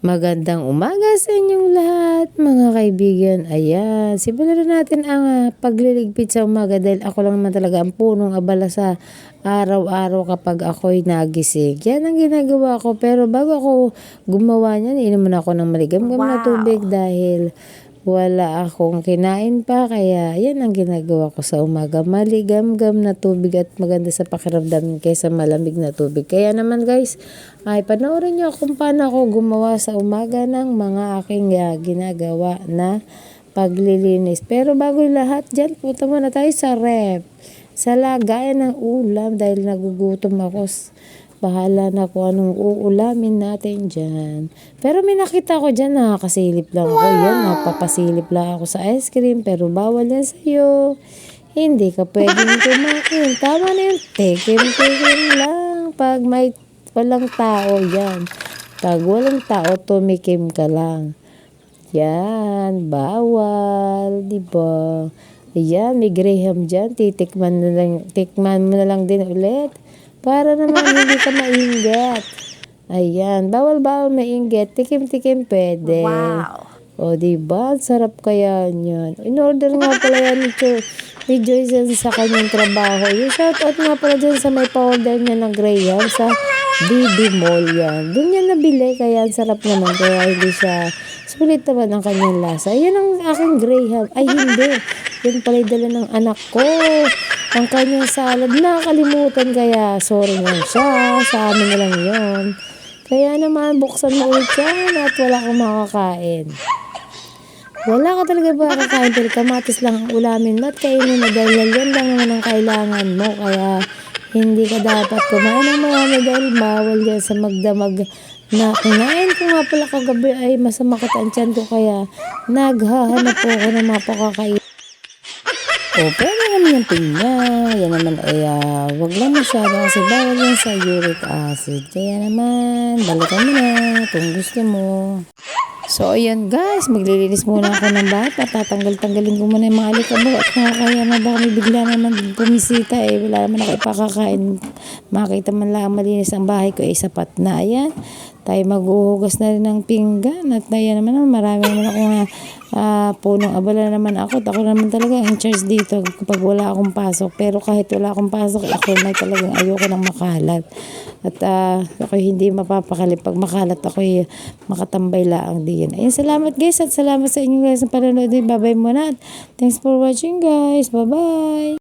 Magandang umaga sa inyong lahat mga kaibigan. Ayan, simulan na natin ang ah, pagliligpit sa umaga dahil ako lang naman talaga ang punong abala sa araw-araw kapag ako'y nagising. Yan ang ginagawa ko pero bago ako gumawa niyan, inuman ako ng maligam-gam na Wow. tubig dahil wala akong kinain pa kaya yan ang ginagawa ko sa umaga. Maligam-gam na tubig at maganda sa pakiramdam kaysa malamig na tubig. Kaya naman guys, ay panoorin niyo kung paano ako gumawa sa umaga ng mga aking ah, ginagawa na paglilinis. Pero bago lahat dyan, punta muna tayo sa rep. Sa lagayan ng ulam dahil nagugutom ako. Bahala na kung anong uulamin natin dyan. Pero may nakita ko dyan, nakakasilip lang ako. Yan, napapasilip lang ako sa ice cream. Pero bawal yan sa'yo. Hindi ka pwedeng kumain. Tama na yun. Tikim-tikim lang. Pag may walang tao yan. Pag walang tao, tumikim ka lang. Yan, bawal, di ba? Ayan, may graham dyan. Titikman, na lang, tikman mo na lang din ulit. Para naman hindi ka maingat. Ayan, bawal-bawal maingat. Tikim-tikim pwede. Wow. O, di ba? Ang Sarap kaya niyan. In-order nga pala yan ni, Jo- ni Joyce yan sa kanyang trabaho. Yung shoutout nga pala dyan sa may pa-order niya ng Graham sa DD Mall yan. Doon yan nabili, kaya ang sarap naman. Kaya hindi siya sulit naman ang kanyang lasa. Yan ang aking Graham. Ay, hindi. Yan pala yung dala ng anak ko. Ang kanyang salad. Nakakalimutan kaya. Sorry nga siya. Sa amin na lang yun. Kaya naman, buksan mo ulit yan at wala kang makakain. Wala ka talaga ba kakain pero kamatis lang ang ulamin mo at kainin mo yan lang naman ang kailangan mo. Kaya hindi ka dapat kumain ng marami dahil bawal yan sa magdamag na kinain ko nga pala kagabi ay masama ka ang tiyan ko kaya naghahanap po ako ng mga pakakain. O, pwede naman yung pinya. Yan naman ay ah, wag lang masyado kasi bawal yan sa uric acid. Kaya naman, balikan mo na kung gusto mo. So, ayan guys, maglilinis muna ako ng bahay. Patatanggal-tanggalin ko muna yung mga alikabok at nakakaya na baka may bigla naman pumisita eh. Wala naman ako ipakakain. Makita man lang malinis ang bahay ko eh, sapat na. Ayan, tayo maghuhugas na rin ng pinggan. At ayan naman, marami naman ako nga ah, punong abala naman ako. At ako naman talaga in charge dito kapag wala akong pasok. Pero kahit wala akong pasok, ako may talagang ayoko ng makalat. At ah, ako hindi mapapakali. Pag makalat ako, makatambay lang din. Ayun, salamat guys at salamat sa inyo guys sa panonood. Bye-bye muna. Thanks for watching guys. Bye-bye.